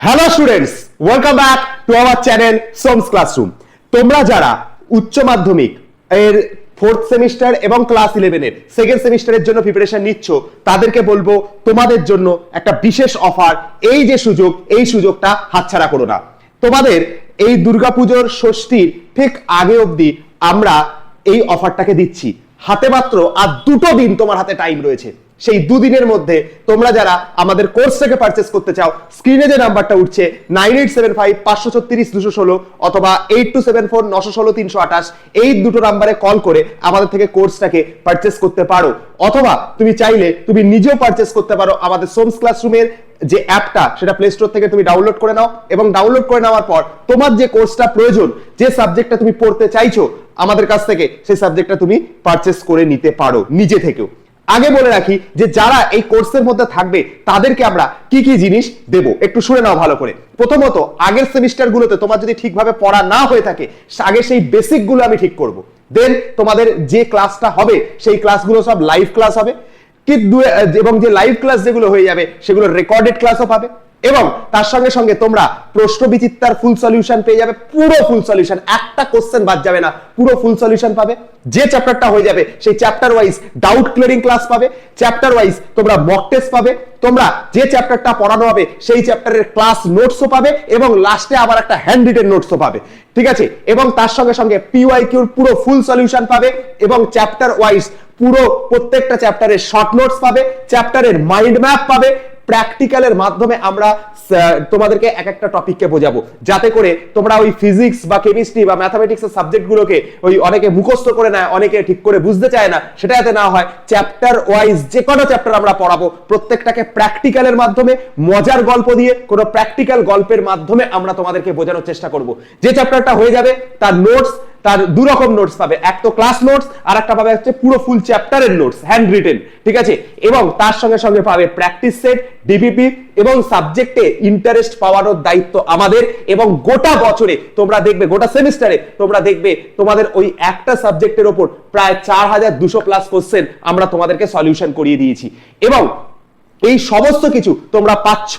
Hello students welcome back to our channel সোমস classroom তোমরা যারা উচ্চ মাধ্যমিক এর ফোর্থ সেমিস্টার এবং ক্লাস ইলেভেনের সেকেন্ড সেমিস্টারের জন্য প্রিপারেশন নিচ্ছ, তাদেরকে বলব, তোমাদের জন্য একটা বিশেষ অফার এই যে সুযোগ, এই সুযোগটা হাতছাড়া করো না। তোমাদের এই দুর্গাপুজোর ষষ্ঠীর ঠিক আগে অবধি আমরা এই অফারটাকে দিচ্ছি। হাতে মাত্র আর দুটো দিন তোমার হাতে টাইম রয়েছে। সেই দুদিনের মধ্যে তোমরা যারা আমাদের কোর্স থেকে পারচেস করতে চাও স্ক্রিনে যে নাম্বারটা উঠছে নাইন এইট সেভেন ফাইভ পাঁচশো ছত্রিশ, দুশো ষোলো অথবা এইট টু সেভেন ফোর নশো ষোলো, তিনশো আঠাশ, এই দুটো নাম্বারে কল করে আমাদের থেকে কোর্সটাকে পারচেস করতে পারো। অথবা তুমি চাইলে তুমি নিজেও পারচেস করতে পারো আমাদের সোমস ক্লাসরুমের যে অ্যাপটা সেটা প্লে স্টোর থেকে তুমি ডাউনলোড করে নাও এবং ডাউনলোড করে নেওয়ার পর তোমার যে কোর্সটা প্রয়োজন, যে সাবজেক্টটা তুমি পড়তে চাইছো, আমাদের কাছ থেকে সেই সাবজেক্টটা তুমি পারচেস করে নিতে পারো নিজে থেকেও। আগে বলে রাখি যে যারা এই কোর্সের মধ্যে থাকবে, তাদেরকে আমরা কি কি জিনিস দেব? একটু শুনে নাও ভালো করে। প্রথমত, আগের সেমিস্টার গুলোতে তোমার যদি ঠিকভাবে পড়া না হয়ে থাকে, আগে সেই বেসিকগুলো আমি ঠিক করব। দেন তোমাদের যে ক্লাসটা হবে, সেই ক্লাসগুলো সব লাইভ ক্লাস হবে। কি এবং যে লাইভ ক্লাস যেগুলো হয়ে যাবে, সেগুলো রেকর্ডেড ক্লাসও পাবে। এবং তার সঙ্গে সঙ্গে তোমরা প্রশ্ন বিচিত্রার ফুল সলিউশন পেয়ে যাবে, পুরো ফুল সলিউশন একটা কোশ্চেন বাদ যাবে না, পুরো ফুল সলিউশন পাবে। যে চ্যাপ্টারটা হয়ে যাবে, সেই chapter wise doubt clearing class পাবে চ্যাপ্টার ওয়াইজ তোমরা মক টেস্ট পাবে, তোমরা যে চ্যাপ্টারটা পড়ানো হবে, সেই চ্যাপ্টারের ক্লাস নোটসও পাবে এবং লাস্টে আবার একটা হ্যান্ড রিটেন নোটসও পাবে। ঠিক আছে? এবং তার সঙ্গে সঙ্গে পিওয়াই কিউর পুরো ফুল সলিউশন পাবে এবং চ্যাপ্টার ওয়াইজ পুরো প্রত্যেকটা চ্যাপ্টারের শর্ট নোটস পাবে চ্যাপ্টারের মাইন্ড ম্যাপ পাবে প্র্যাকটিক্যালের মাধ্যমে আমরা তোমাদেরকে এক একটা টপিককে বোঝাবো। যাতে করে তোমরা ওই ফিজিক্স বা কেমিস্ট্রি বা ম্যাথামেটিক্স এর সাবজেক্টগুলোকে ওই অনেকে মুখস্থ করে নেয়, অনেকে ঠিক করে বুঝতে চায় না, সেটা যাতে না হয় চ্যাপ্টার ওয়াইজ যে কোনো চ্যাপ্টার আমরা পড়াবো, প্রত্যেকটাকে প্র্যাকটিক্যালের মাধ্যমে, মজার গল্প দিয়ে, কোনো প্র্যাকটিক্যাল গল্পের মাধ্যমে আমরা তোমাদেরকে বোঝানোর চেষ্টা করব। যে চ্যাপ্টারটা হয়ে যাবে, তার নোটস তার দু রকম নোটস পাবে। এক তো ক্লাস নোটস আর একটা পাবে হচ্ছে পুরো ফুল চ্যাপ্টারের নোটস হ্যান্ড রিটেন ঠিক আছে? এবং তার সঙ্গে সঙ্গে পাবে প্র্যাকটিস সেট ডিপিপি এবং সাবজেক্টে ইন্টারেস্ট পাওয়ানোর দায়িত্ব আমাদের। এবং গোটা বছরে তোমরা দেখবে, গোটা সেমিস্টারে তোমরা দেখবে, তোমাদের ওই একটা সাবজেক্টের ওপর প্রায় চার হাজার দুশো প্লাস কোশ্চেন আমরা তোমাদেরকে সলিউশন করিয়ে দিয়েছি। এবং এই সমস্ত কিছু তোমরা পাচ্ছ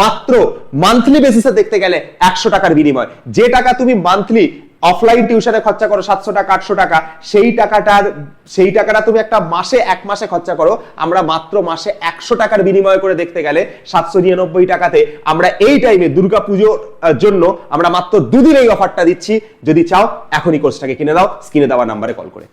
মাত্র মান্থলি বেসিসে দেখতে গেলে একশো টাকার বিনিময়। যে টাকা তুমি মান্থলি অফলাইন টিউশনে খরচা করো সাতশো টাকা, আটশো টাকা, সেই টাকাটার সেই টাকাটা তুমি একটা মাসে, এক মাসে খরচা করো। আমরা মাত্র মাসে একশো টাকার বিনিময় করে দেখতে গেলে সাতশো নিরানব্বই টাকাতে আমরা এই টাইমে দুর্গা পুজোর জন্য আমরা মাত্র দুদিন এই অফারটা দিচ্ছি। যদি চাও, এখনই কোর্সটাকে কিনে দাও স্ক্রিনে দেওয়া নাম্বারে কল করে।